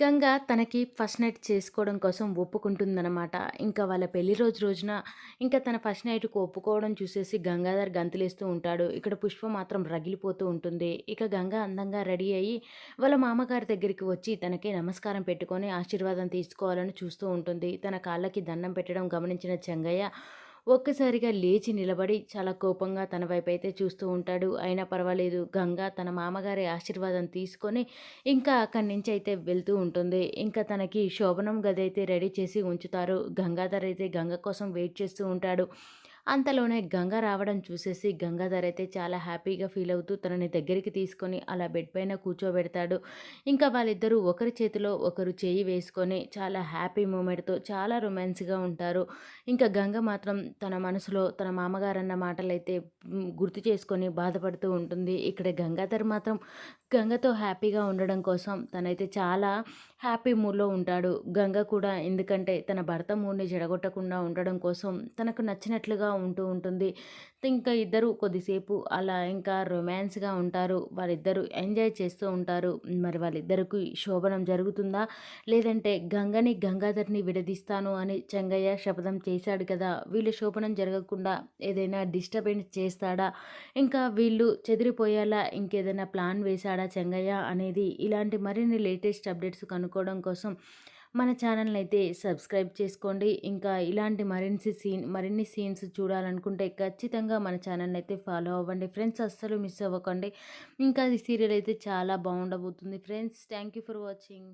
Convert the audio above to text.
గంగ తనకి first night చేసుకోవడం కోసం ఒప్పుకుంటుందనమాట. ఇంకా వాళ్ళ పెళ్ళి రోజు రోజున ఇంకా తన ఫస్ట్ నైట్కు ఒప్పుకోవడం చూసేసి గంగాధర్ గంతులేస్తూ ఉంటాడు. ఇక్కడ పుష్ప మాత్రం రగిలిపోతూ ఉంటుంది. ఇక గంగ అందంగా రెడీ అయ్యి వాళ్ళ మామగారి దగ్గరికి వచ్చి తనకి నమస్కారం పెట్టుకొని ఆశీర్వాదం తీసుకోవాలని చూస్తూ ఉంటుంది. తన కాళ్ళకి దండం పెట్టడం గమనించిన చెంగయ్య ఒక్కసారిగా లేచి నిలబడి చాలా కోపంగా తన వైపైతే చూస్తూ ఉంటాడు. అయినా పర్వాలేదు గంగ తన మామగారి ఆశీర్వాదం తీసుకొని ఇంకా అక్కడి నుంచి అయితే వెళ్తూ ఉంటుంది. ఇంకా తనకి శోభనం గది అయితే రెడీ చేసి ఉంచుతారు. గంగాధర్ అయితే గంగ కోసం వెయిట్ చేస్తూ ఉంటాడు. అంతలోనే గంగ రావడం చూసేసి గంగాధర్ అయితే చాలా హ్యాపీగా ఫీల్ అవుతూ తనని దగ్గరికి తీసుకొని అలా బెడ్ పైన కూర్చోబెడతాడు. ఇంకా వాళ్ళిద్దరూ ఒకరి చేతిలో ఒకరు చేయి వేసుకొని చాలా హ్యాపీ మూమెంట్తో చాలా రొమాన్స్గా ఉంటారు. ఇంకా గంగ మాత్రం తన మనసులో తన మామగారన్న మాటలైతే గుర్తు చేసుకొని బాధపడుతూ ఉంటుంది. ఇక్కడ గంగాధర్ మాత్రం గంగతో హ్యాపీగా ఉండడం కోసం తనైతే చాలా హ్యాపీ మూడ్లో ఉంటాడు. గంగ కూడా ఎందుకంటే తన భర్త మూడ్ని జడగొట్టకుండా ఉండడం కోసం తనకు నచ్చినట్లుగా ఉంటూ ఉంటుంది. ఇంకా ఇద్దరు కొద్దిసేపు అలా ఇంకా రొమాన్స్గా ఉంటారు. వాళ్ళిద్దరూ ఎంజాయ్ చేస్తూ ఉంటారు. మరి వాళ్ళిద్దరికి శోభనం జరుగుతుందా? లేదంటే గంగని గంగాధర్ని విడదీస్తాను అని చెంగయ్య శపథం చేశాడు కదా! వీళ్ళు శోభనం జరగకుండా ఏదైనా డిస్టర్బెన్స్ చేస్తాడా? ఇంకా వీళ్ళు చెదిరిపోయేలా ఇంకేదైనా ప్లాన్ వేశాడా చెంగయ్య అనేది ఇలాంటి మరిన్ని లేటెస్ట్ అప్డేట్స్ కనుక్కోవడం కోసం మన ఛానల్ని అయితే సబ్స్క్రైబ్ చేసుకోండి. ఇంకా ఇలాంటి మరిన్ని సీన్ మరిన్ని సీన్స్ చూడాలనుకుంటే ఖచ్చితంగా మన ఛానల్ని అయితే ఫాలో అవ్వండి. ఫ్రెండ్స్ అస్సలు మిస్ అవ్వకండి. ఇంకా ఈ సీరియల్ అయితే చాలా బాగుండబోతుంది. Friends thank you for watching.